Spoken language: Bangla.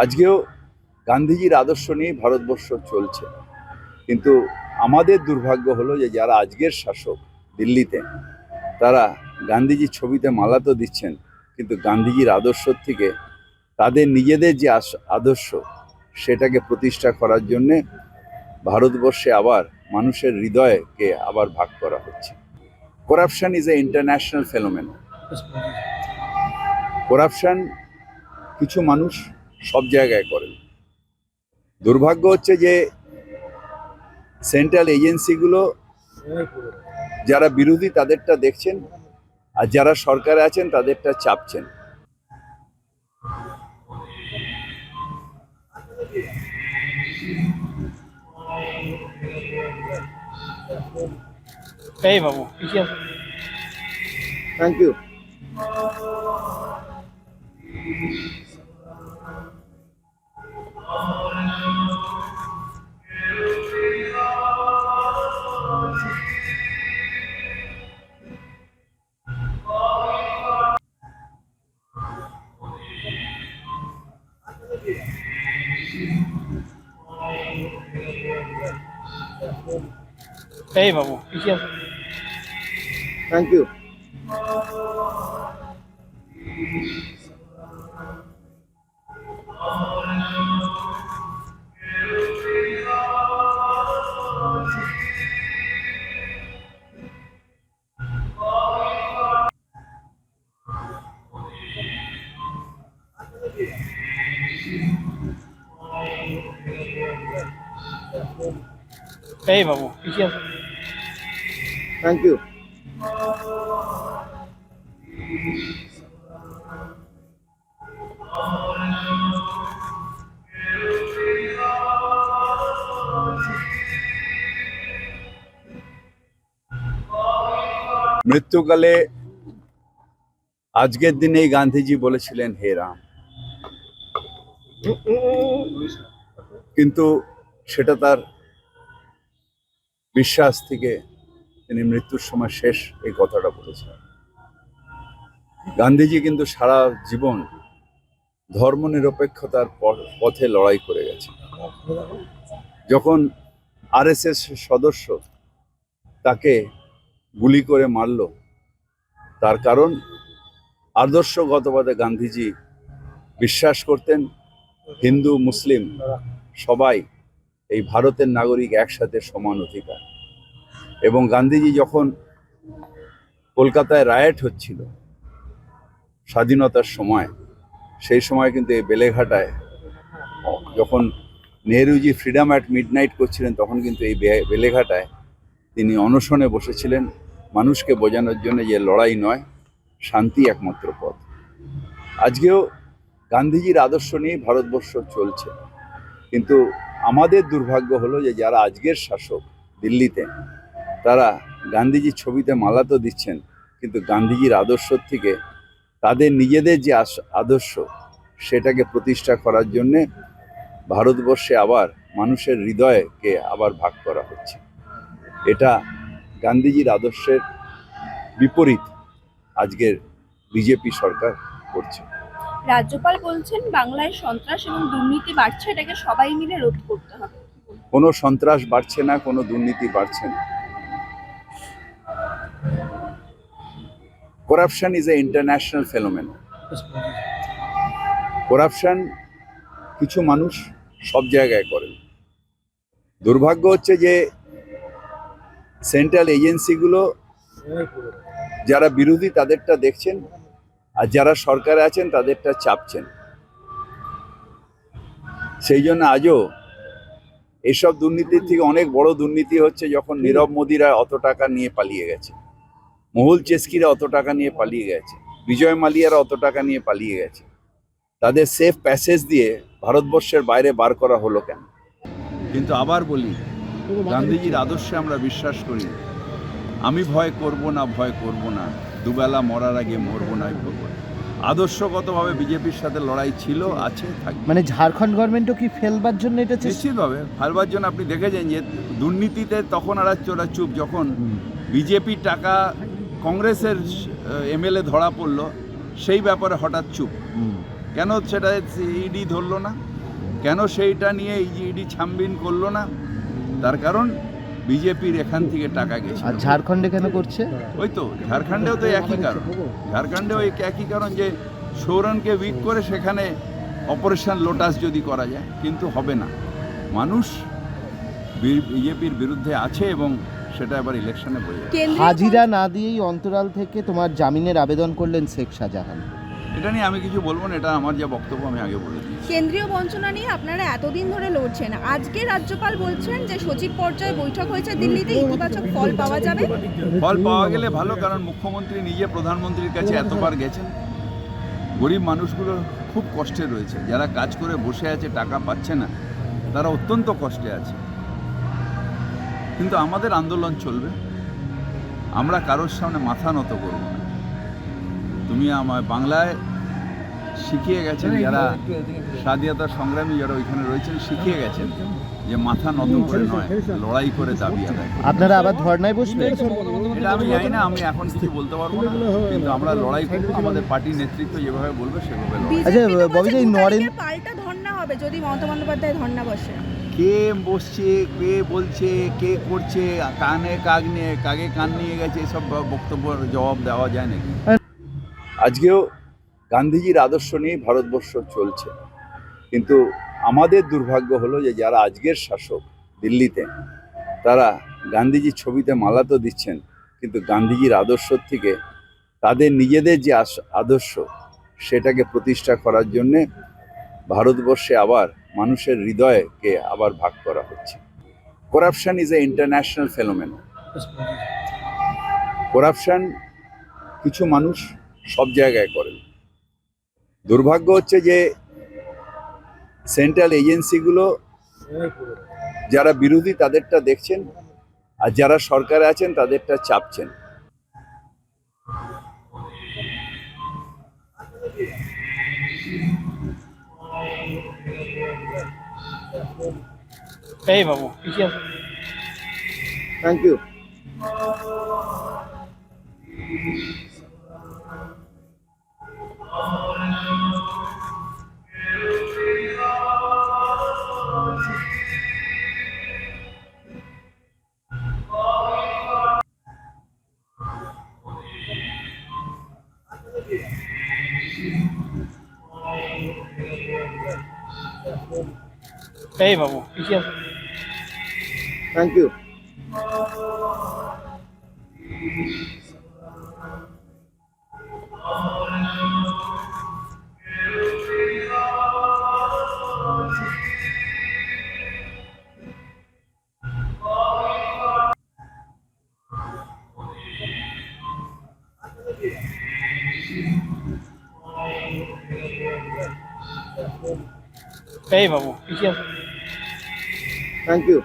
আজকেও গান্ধীজির আদর্শ নিয়ে ভারতবর্ষ চলছে। কিন্তু আমাদের দুর্ভাগ্য হলো যে যারা আজকের শাসক দিল্লিতে তারা গান্ধীজির ছবিতে মালা তো দিচ্ছেন কিন্তু গান্ধীজির আদর্শ থেকে তাদের নিজেদের যে আদর্শ সেটাকে প্রতিষ্ঠা করার জন্যে ভারতবর্ষে আবার মানুষের হৃদয়কে আবার ভাগ করা হচ্ছে। Corruption is a international phenomenon corruption কিছু মানুষ সব জায়গায় করেন। দুর্ভাগ্য হচ্ছে যে সেন্ট্রাল এজেন্সিগুলো যারা বিরোধী তাদেরটা দেখছেন আর যারা সরকারে আছেন তাদেরটা চাপছেন। এই বাবু থ্যাংক ইউ এই বাবু পিছিয়ে আসুন থ্যাংক ইউ এই বাবু আসুন থ্যাংক ইউ মৃত্যুকালে আজকের দিনেই গান্ধীজি বলেছিলেন, হে রাম। কিন্তু সেটা তার বিশ্বাস থেকে তিনি মৃত্যুর সময় শেষ এই কথাটা বলেছিলেন গান্ধীজি কিন্তু সারা জীবন ধর্মনিরপেক্ষতার প- পথে লড়াই করে গেছেন। যখন আরএসএস সদস্য তাকে গুলি করে মারল, তার কারণ আদর্শগতভাবে গান্ধীজি বিশ্বাস করতেন, হিন্দু, মুসলিম সবাই এই ভারতের নাগরিক একসাথে সমান অধিকার। এবং গান্ধীজি যখন কলকাতায় রায়েট হচ্ছিল স্বাধীনতার সময়, সেই সময় কিন্তু এই বেলেঘাটায় যখন নেহরুজি ফ্রিডম অ্যাট মিডনাইট করছিলেন, তখন কিন্তু এই বেলেঘাটায় তিনি অনশনে বসেছিলেন। মানুষকে বোঝানোর জন্য যে লড়াই নয়, শান্তি একমাত্র পথ। আজকেও গান্ধীজির আদর্শ নিয়ে ভারতবর্ষ চলছে। কিন্তু আমাদের দুর্ভাগ্য হলো যে যারা আজকের শাসক দিল্লিতে, তারা গান্ধীজির ছবিতে মালা তো দিচ্ছেন, কিন্তু গান্ধীজির আদর্শ থেকে তাদের নিজেদের যে আদর্শ সেটাকে প্রতিষ্ঠা করার জন্যে ভারতবর্ষে আবার মানুষের হৃদয়কে আবার ভাগ করা হচ্ছে। এটা গান্ধীজির আদর্শের বিপরীত আজকের বিজেপি সরকার করছে। রাজ্যপাল বলছেন, বাংলায় সন্ত্রাস এবং দুর্নীতি বাড়ছে, এটাকে সবাই মিলে রোধ করতে হবে। কোনো সন্ত্রাস বাড়ছে না, কোনো দুর্নীতি বাড়ছে না। Corruption is a international phenomenon corruption কিছু মানুষ সব জায়গায় করেন দুর্ভাগ্য হচ্ছে যে সেন্ট্রাল এজেন্সিগুলো যারা বিরোধী, তাদেরটা দেখছেন আর যারা সরকারে আছেন, তাদেরটা চাপছেন। সেই জন্য আজও এইসব দুর্নীতির থেকে অনেক বড় দুর্নীতি হচ্ছে যখন নীরব মোদিরা অত টাকা নিয়ে পালিয়ে গেছে। মহুল চেস্কিরা অত টাকা নিয়ে পালিয়ে গেছে। বিজয় মালিয়ারা অত টাকা নিয়ে পালিয়ে গেছে। তাদের সেফ প্যাসেজ দিয়ে ভারতবর্ষের বাইরে বার করা হলো কেন? কিন্তু আবার বলি, গান্ধীজির আদর্শে আমরা বিশ্বাস করি, আমি ভয় করব না, ভয় করব না। দুবেলা মরার আগে মরবো না ভরবো না। আদর্শগতভাবে বিজেপির সাথে লড়াই ছিল আছে থাকবে। মানে ঝাড়খণ্ড গভর্নমেন্টও কি ফেলবার জন্য এটা নিশ্চিতভাবে ফেলবার জন্য আপনি দেখেছেন যে দুর্নীতিতে তখন আর চোরা চুপ যখন বিজেপির টাকা কংগ্রেসের এমএলএ ধরা পড়ল সেই ব্যাপারে হঠাৎ চুপ। কেন সেটা ইডি ধরলো না? কেন সেইটা নিয়ে ইডি ছানবিন করল না? তার কারণ বিজেপির এখান থেকে টাকা গেছে আর ঝাড়খণ্ডে কেন করছে? ওই তো ঝাড়খণ্ডেও তো একই কারণ। ঝাড়খণ্ডেও এই একই কারণ যে সৌরনকে উইক করে সেখানে অপারেশন লোটাস যদি করা যায় কিন্তু হবে না। মানুষ বিজেপির বিরুদ্ধে আছে এবং সেটা এবার ইলেকশনে বোঝা হাজিরা না দিয়েই অন্তরাল থেকে তোমার জামিনের আবেদন করলেন শেখ শাহজাহান। এটা নিয়ে আমি কিছু বলব না এটা আমার যা বক্তব্য আমি আগে বলে কেন্দ্রীয় বঞ্চনা নিয়ে আপনারা এতদিন ধরে লড়ছেন। আজকে রাজ্যপাল বলছেন যে সচিব পর্যায়ে বৈঠক হয়েছে দিল্লিতে ইতিবাচক ফল পাওয়া যাবে। ফল পাওয়া গেলে ভালো কারণ মুখ্যমন্ত্রী নিজে প্রধানমন্ত্রীর কাছে এতবার গেছেন। গরিব মানুষগুলো খুব কষ্টে রয়েছে। যারা কাজ করে বসে আছে টাকা পাচ্ছে না তারা অত্যন্ত কষ্টে আছে। কিন্তু আমাদের আন্দোলন চলবে। আমরা কারোর সামনে মাথা নত করব তুমি আমার বাংলায় শিখিয়ে গেছেন যারা স্বাধীনতা সংগ্রামী যারা ওইখানে রয়েছেন শিখিয়ে গেছেন যে মাথা নত করে নয় লড়াই করে দাবি আদায় আপনারা আবার ধর্নায় বসবেন এটা আমি জানি না আমি এখন কিছু বলতে পারব না। কিন্তু আমরা লড়াই করব আমাদের পার্টির নেতৃত্ব যেভাবে বলবে সেভাবে আচ্ছা, ববি বলছে এই নরেন- পাল্টা ধর্ণা হবে যদি মমতা বন্দ্যোপাধ্যায় ধর্ণা বসে। কে বসছে কে বলছে কে করছে কানে কাক নিয়ে কাকে কান নিয়ে গেছে এসব বক্তব্য জবাব দেওয়া যায় নাকি? আজকেও গান্ধীজির আদর্শ নিয়ে ভারতবর্ষ চলছে। কিন্তু আমাদের দুর্ভাগ্য হলো যে যারা আজকের শাসক দিল্লিতে তারা গান্ধীজির ছবিতে মালা তো দিচ্ছেন কিন্তু গান্ধীজির আদর্শ থেকে তাদের নিজেদের যে আদর্শ সেটাকে প্রতিষ্ঠা করার জন্যে ভারতবর্ষে আবার মানুষের হৃদয়কে আবার ভাগ করা হচ্ছে। Corruption is a international phenomenon corruption কিছু মানুষ সব জায়গায় করেন। দুর্ভাগ্য হচ্ছে যে সেন্ট্রাল এজেন্সিগুলো যারা বিরোধী তাদেরটা দেখছেন আর যারা সরকারে আছেন তাদেরটা চাপছেন। এই বাবু থ্যাংক ইউ এই বাবু পিছিয়ে আসুন থ্যাংক ইউ এই বাবু পিছিয়ে আসুন থ্যাংক ইউ